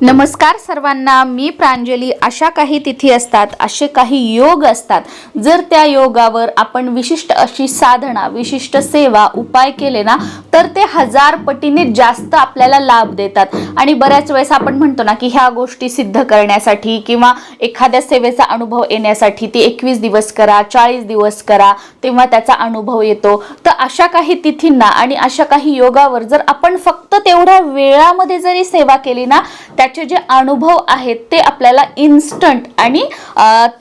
नमस्कार सर्वांना मी प्रांजली. अशा काही तिथी असतात असे काही योग असतात. जर त्या योगावर आपण विशिष्ट अशी साधना विशिष्ट सेवा उपाय केले ना तर ते हजार पटीने जास्त आपल्याला लाभ देतात. आणि बऱ्याच वेळेस आपण म्हणतो ना की ह्या गोष्टी सिद्ध करण्यासाठी किंवा एखाद्या सेवेचा अनुभव येण्यासाठी ती एकवीस दिवस करा चाळीस दिवस करा तेव्हा त्याचा अनुभव येतो. तर अशा काही तिथींना आणि अशा काही योगावर जर आपण फक्त तेवढ्या वेळामध्ये जरी सेवा केली ना त्याचे जे अनुभव आहेत ते आपल्याला इन्स्टंट आणि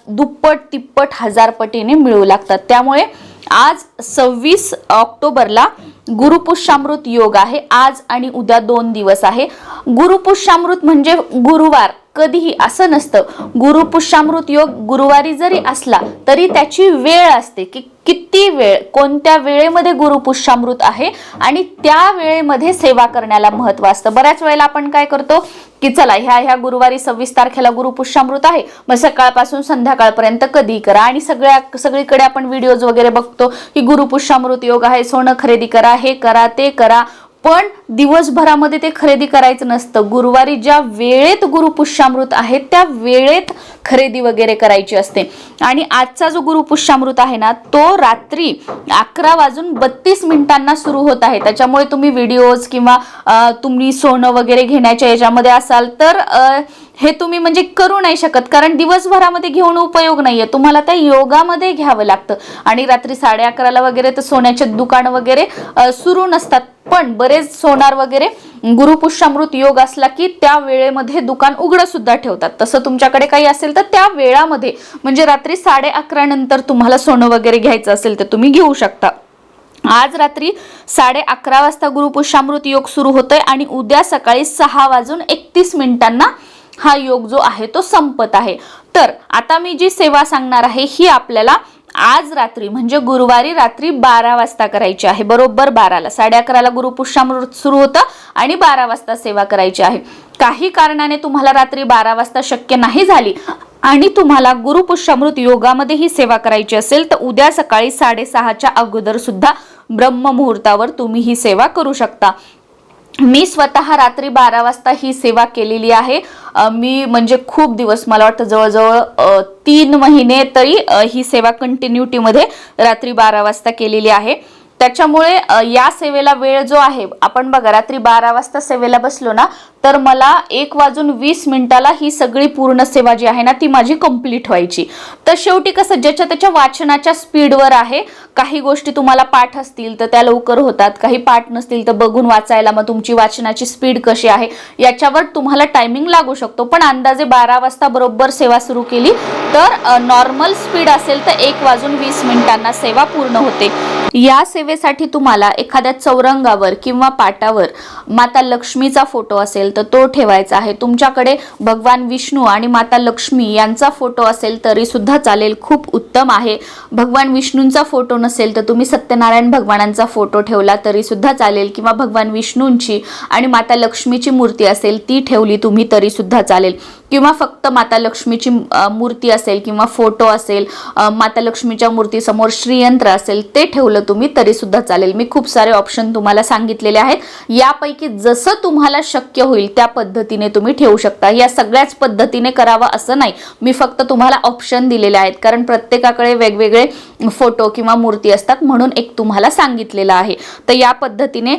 दुप्पट तिप्पट हजार पटीने मिळू लागतात. त्यामुळे आज सव्वीस ऑक्टोबरला गुरुपुष्यामृत योग आहे. आज आणि उद्या दोन दिवस आहे. गुरुपुष्यामृत म्हणजे गुरुवार. कधीही असं नसतं. गुरुपुष्यामृत योग गुरुवारी जरी असला तरी त्याची वेळ असते की किती वेळ कोणत्या वेळेमध्ये गुरुपुष्यामृत आहे आणि त्या वेळेमध्ये सेवा करण्याला महत्त्व असतं. बऱ्याच वेळेला आपण काय करतो की चला ह्या ह्या गुरुवारी सव्वीस तारखेला गुरुपुष्यामृत आहे. मग सकाळपासून संध्याकाळपर्यंत कधी करा आणि सगळ्या सगळीकडे आपण व्हिडिओज वगैरे बघतो की गुरुपुष्यामृत योग आहे सोनं खरेदी करा हे करा ते करा. पण दिवसभरामध्ये ते खरेदी करायचं नसतं. गुरुवारी ज्या वेळेत गुरुपुष्यामृत आहे त्या वेळेत खरेदी वगैरे करायची असते. आणि आजचा जो गुरुपुष्यामृत आहे ना तो रात्री अकरा वाजून बत्तीस मिनिटांना सुरू होत आहे. त्याच्यामुळे तुम्ही व्हिडिओज किंवा तुम्ही सोनं वगैरे घेण्याच्या याच्यामध्ये असाल तर हे तुम्ही म्हणजे करू नाही शकत. कारण दिवसभरामध्ये घेऊन उपयोग नाहीये. तुम्हाला त्या योगामध्ये घ्यावं लागतं. आणि रात्री साडे अकराला वगैरे तर सोन्याचे दुकान वगैरे सुरू नसतात. पण बरेच होणार वगैरे. गुरुपुष्यामृत योग असला की त्या वेळेमध्ये दुकान उघडं सुद्धा ठेवतात. तसं तुमच्याकडे काही असेल तर त्या वेळामध्ये म्हणजे रात्री साडे अकरा नंतर तुम्हाला सोनं वगैरे घ्यायचं असेल तर तुम्ही घेऊ शकता. आज रात्री साडे अकरा वाजता गुरुपुष्यामृत योग सुरू होतोय आणि उद्या सकाळी सहा वाजून एकतीस मिनिटांना हा योग जो आहे तो संपत आहे. तर आता मी जी सेवा सांगणार आहे ही आपल्याला आज रात्री म्हणजे गुरुवारी रात्री बारा वाजता करायची आहे. बरोबर बाराला साडे अकराला गुरुपुष्यामृत सुरू होतं आणि बारा वाजता सेवा करायची आहे. काही कारणाने तुम्हाला रात्री बारा वाजता शक्य नाही झाली आणि तुम्हाला गुरुपुष्यामृत योगामध्ये ही सेवा करायची असेल तर उद्या सकाळी साडेसहाच्या अगोदर सुद्धा ब्रह्ममुहूर्तावर तुम्ही ही सेवा करू शकता. मी स्वतः रात्री बारा वाजता ही सेवा केलेली आहे. मी म्हणजे खूप दिवस मला वाटतं जवळजवळ तीन महिने तरी ही सेवा कंटिन्युटीमध्ये रात्री बारा वाजता केलेली आहे. त्याच्यामुळे या सेवेला वेळ जो आहे आपण बघा रात्री बारा वाजता सेवेला बसलो ना तर मला एक वाजून वीस मिनिटाला ही सगळी पूर्ण सेवा जी आहे ना ती माझी कंप्लीट व्हायची. तर शेवटी कसं ज्याच्या त्याच्या वाचनाच्या स्पीडवर आहे काही गोष्टी तुम्हाला पाठ असतील तर त्या लवकर होतात काही पाठ नसतील तर बघून वाचायला मग तुमची वाचनाची स्पीड कशी आहे याच्यावर तुम्हाला टायमिंग लागू शकतो. पण अंदाजे बारा वाजता बरोबर सेवा सुरू केली तर नॉर्मल स्पीड असेल तर एक वाजून वीस मिनिटांना सेवा पूर्ण होते. या सेवेसाठी तुम्हाला एखाद्या चौरंगावर किंवा पाटावर माता लक्ष्मीचा फोटो असेल तर तो ठेवायचा आहे. तुमच्याकडे भगवान विष्णू आणि माता लक्ष्मी यांचा फोटो असेल तरी सुद्धा चालेल खूप उत्तम आहे. भगवान विष्णूंचा फोटो नसेल तर तुम्ही सत्यनारायण भगवानांचा फोटो ठेवला तरी सुद्धा चालेल किंवा भगवान विष्णूंची आणि माता लक्ष्मीची मूर्ती असेल ती ठेवली तुम्ही तरी सुद्धा चालेल. किंवा फक्त माता लक्ष्मीची मूर्ती असेल किंवा फोटो असेल माता लक्ष्मीच्या मूर्तीसमोर श्रीयंत्र असेल ते ठेवलं तुम्ही तरी सुद्धा चालेल. मी खूप सारे ऑप्शन तुम्हाला सांगितलेले आहेत. यापैकी जसं तुम्हाला शक्य होईल त्या पद्धतीने तुम्ही ठेवू शकता. या सगळ्याच पद्धतीने करावं असं नाही. मी फक्त तुम्हाला ऑप्शन दिलेले आहेत. कारण प्रत्येकाकडे वेगवेगळे फोटो किंवा मूर्ती असतात म्हणून एक तुम्हाला सांगितलेलं आहे. तर या पद्धतीने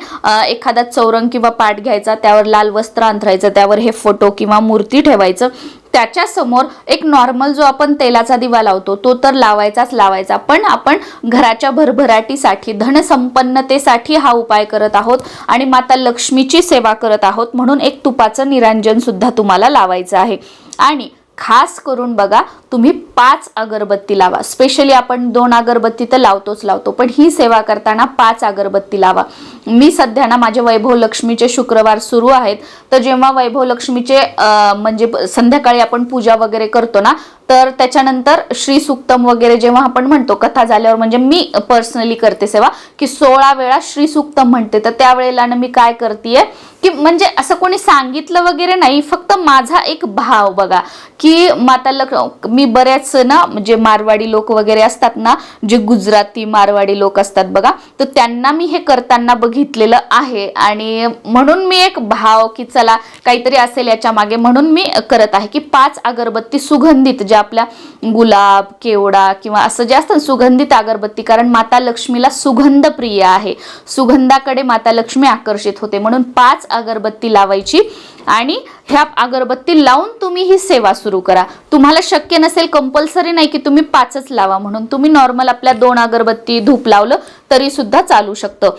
एखादा चौरंग किंवा पाठ घ्यायचा त्यावर लाल वस्त्र अंथरायचं त्यावर हे फोटो किंवा मूर्ती ठेवायचं. त्याच्या त्याच्यासमोर एक नॉर्मल जो आपण तेलाचा दिवा लावतो तो तर लावायचाच लावायचा. पण आपण घराच्या भरभराटीसाठी धनसंपन्नतेसाठी हा उपाय करत आहोत आणि माता लक्ष्मीची सेवा करत आहोत म्हणून एक तुपाचं निरांजन सुद्धा तुम्हाला लावायचं आहे. आणि खास करून बघा तुम्ही पाच अगरबत्ती लावा. स्पेशली आपण दोन अगरबत्ती तर लावतोच लावतो पण ही सेवा करताना पाच अगरबत्ती लावा. मी सध्या ना माझे वैभव लक्ष्मीचे शुक्रवार सुरू आहेत तर जेव्हा वैभव लक्ष्मीचे म्हणजे संध्याकाळी आपण पूजा वगैरे करतो ना तर त्याच्यानंतर श्री सुक्तम वगैरे जेव्हा आपण म्हणतो कथा झाल्यावर म्हणजे मी पर्सनली करते सेवा की सोळा वेळा श्री सुक्तम म्हणते. तर त्यावेळेला ना मी काय करते की म्हणजे असं कोणी सांगितलं वगैरे नाही फक्त माझा एक भाव बघा की माता लक्ष मी बऱ्याच ना म्हणजे मारवाडी लोक वगैरे असतात ना जे गुजराती मारवाडी लोक असतात बघा तर त्यांना मी हे करताना बघितलेलं आहे. आणि म्हणून मी एक भाव की चला काहीतरी असेल याच्या मागे म्हणून मी करत आहे की पाच अगरबत्ती सुगंधित ज्या आपल्या गुलाब केवडा किंवा असं जे असतं सुगंधित अगरबत्ती कारण माता लक्ष्मीला सुगंध प्रिय आहे. सुगंधाकडे माता लक्ष्मी आकर्षित होते. म्हणून पाच अगरबत्ती लावायची आणि ह्या अगरबत्ती लावून तुम्ही ही सेवा सुरू करा. तुम्हाला शक्य नसेल कंपल्सरी नाही की तुम्ही पाचच लावा म्हणून. तुम्ही नॉर्मल आपल्या दोन अगरबत्ती धूप लावलं तरी सुद्धा चालू शकतं.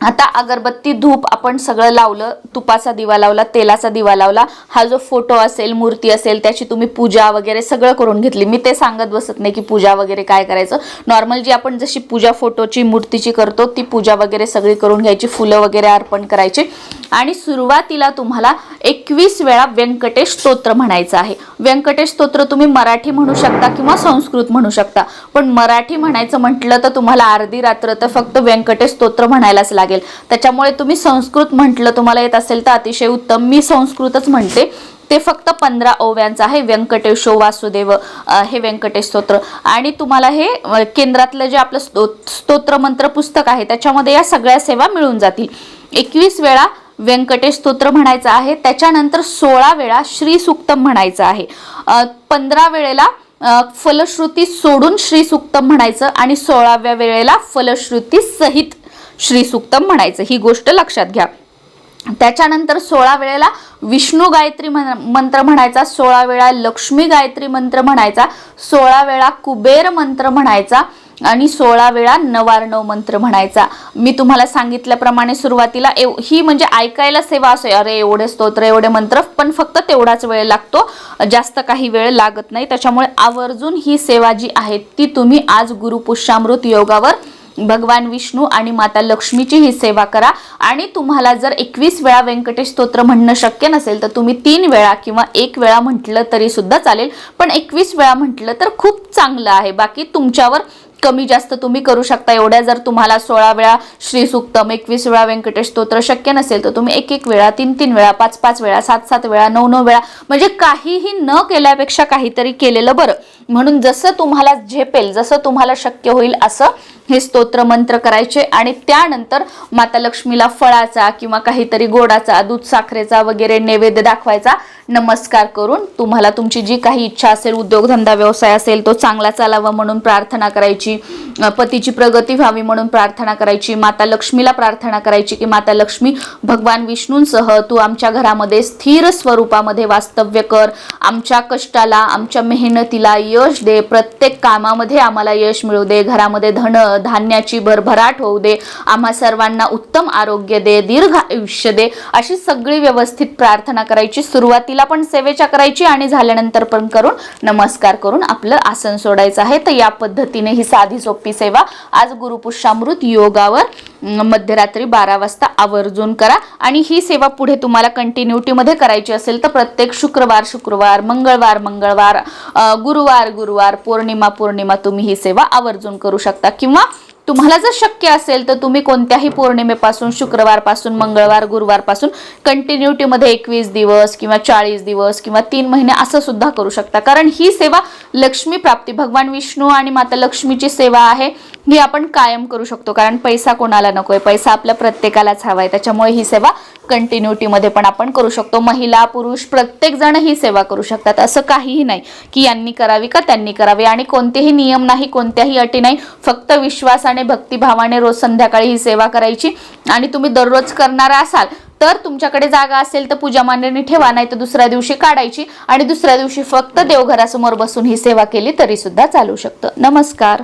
आता अगरबत्ती धूप आपण सगळं लावलं तुपाचा दिवा लावला तेलाचा दिवा लावला हा जो फोटो असेल मूर्ती असेल त्याची तुम्ही पूजा वगैरे सगळं करून घेतली. मी ते सांगत बसत नाही की पूजा वगैरे काय करायचं. नॉर्मल जी आपण जशी पूजा फोटोची मूर्तीची करतो ती पूजा वगैरे सगळी करून घ्यायची फुलं वगैरे अर्पण करायची. आणि सुरुवातीला तुम्हाला एकवीस वेळा व्यंकटेश स्तोत्र म्हणायचं आहे. व्यंकटेश स्तोत्र तुम्ही मराठी म्हणू शकता किंवा संस्कृत म्हणू शकता. पण मराठी म्हणायचं म्हटलं तर तुम्हाला अर्धी रात्र तर फक्त व्यंकटेश स्तोत्र म्हणायलाच लागेल. त्याच्यामुळे तुम्ही संस्कृत म्हटलं तुम्हाला येत असेल तर अतिशय उत्तम. मी संस्कृतच म्हणते. ते फक्त पंधरा ओव्यांचं आहे. व्यंकटेशो वासुदेव हे व्यंकटेश स्तोत्र. आणि तुम्हाला हे केंद्रातलं जे आपलं स्तो स्तोत्र मंत्र पुस्तक आहे त्याच्यामध्ये या सगळ्या सेवा मिळून जातील. एकवीस वेळा व्यंकटेश स्तोत्र म्हणायचं आहे. त्याच्यानंतर सोळा वेळा श्री सुक्तम म्हणायचं आहे. पंधरा वेळेला फलश्रुती सोडून श्री सुक्तम म्हणायचं आणि सोळाव्या वेळेला फलश्रुती सहित श्री सुक्तम म्हणायचं. ही गोष्ट लक्षात घ्या. त्याच्यानंतर सोळा वेळेला विष्णू गायत्री मंत्र म्हणायचा सोळा वेळा लक्ष्मी गायत्री मंत्र म्हणायचा सोळा वेळा कुबेर मंत्र म्हणायचा आणि सोळा वेळा नवार्णव मंत्र म्हणायचा. मी तुम्हाला सांगितल्याप्रमाणे सुरुवातीला एव ही म्हणजे ऐकायला सेवा असे अरे एवढे स्तोत्र एवढे मंत्र पण फक्त तेवढाच वेळ लागतो. जास्त काही वेळ लागत नाही. त्याच्यामुळे आवर्जून ही सेवा जी आहे ती तुम्ही आज गुरुपुष्यामृत योगावर भगवान विष्णू आणि माता लक्ष्मीची ही सेवा करा. आणि तुम्हाला जर एकवीस वेळा व्यंकटेश स्तोत्र म्हणणं शक्य नसेल तर तुम्ही तीन वेळा किंवा एक वेळा म्हटलं तरी सुद्धा चालेल. पण एकवीस वेळा म्हटलं तर खूप चांगलं आहे. बाकी तुमच्यावर कमी जास्त तुम्ही करू शकता. एवढ्या जर तुम्हाला सोळा वेळा श्री सुक्तम एकवीस वेळा व्यंकटेश स्तोत्र शक्य नसेल तर तुम्ही एक एक वेळा तीन तीन वेळा पाच पाच वेळा सात सात वेळा नऊ नऊ वेळा म्हणजे काहीही न केल्यापेक्षा काहीतरी केलेलं बरं. म्हणून जसं तुम्हाला झेपेल जसं तुम्हाला शक्य होईल असं हे स्तोत्र मंत्र करायचे. आणि त्यानंतर माता लक्ष्मीला फळाचा किंवा काहीतरी गोडाचा दूध साखरेचा वगैरे नैवेद्य दाखवायचा नमस्कार करून तुम्हाला तुमची जी काही इच्छा असेल उद्योगधंदा व्यवसाय असेल तो चांगला चालावा म्हणून प्रार्थना करायची. पतीची प्रगती व्हावी म्हणून प्रार्थना करायची. माता लक्ष्मीला प्रार्थना करायची की माता लक्ष्मी भगवान विष्णूंसह तू आमच्या घरामध्ये स्थिर स्वरूपामध्ये वास्तव्य कर. आमच्या कष्टाला आमच्या मेहनतीला यश दे प्रत्येक कामामध्ये आम्हाला यश मिळू दे घरामध्ये धन धान्याची भरभराट होऊ दे आम्हा सर्वांना उत्तम आरोग्य दे दीर्घ आयुष्य दे अशी सगळी व्यवस्थित प्रार्थना करायची. सुरुवातीला पण सेवेच्या करायची आणि झाल्यानंतर पण करून नमस्कार करून आपलं आसन सोडायचं आहे. तर या पद्धतीने ही साधी सोपी सेवा आज गुरुपुष्यामृत योगावर मध्यरात्री बारा वाजता आवर्जून करा. आणि ही सेवा पुढे तुम्हाला कंटिन्युटीमध्ये करायची असेल तर प्रत्येक शुक्रवार शुक्रवार मंगळवार मंगळवार गुरुवार गुरुवार पौर्णिमा पौर्णिमा तुम्ही ही सेवा आवर्जून करू शकता. किंवा तुम्हाला जर शक्य असेल तर तुम्ही कोणत्याही पौर्णिमेपासून शुक्रवारपासून मंगळवार गुरुवारपासून कंटिन्युटीमध्ये एकवीस दिवस किंवा चाळीस दिवस किंवा तीन महिने असं सुद्धा करू शकता. कारण ही सेवा लक्ष्मी प्राप्ती भगवान विष्णू आणि माता लक्ष्मीची सेवा आहे ही आपण कायम करू शकतो. कारण पैसा कोणाला नको आहे पैसा आपल्या प्रत्येकालाच हवा आहे. त्याच्यामुळे ही सेवा कंटिन्युटीमध्ये पण आपण करू शकतो. महिला पुरुष प्रत्येकजण ही सेवा करू शकतात. असं काहीही नाही की यांनी करावी का त्यांनी करावी. आणि कोणतेही नियम नाही कोणत्याही अटी नाही. फक्त विश्वास आणि विश्वासाने भक्तिभावाने रोज संध्याकाळी ही सेवा करायची. आणि तुम्ही दररोज करणारा असाल तर तुमच्याकडे जागा असेल तर पूजा मांडणी ठेवा नाही तर दुसऱ्या दिवशी काढायची. आणि दुसऱ्या दिवशी फक्त देवघरासमोर बसून ही सेवा केली तरी सुद्धा चालू शकतं. नमस्कार.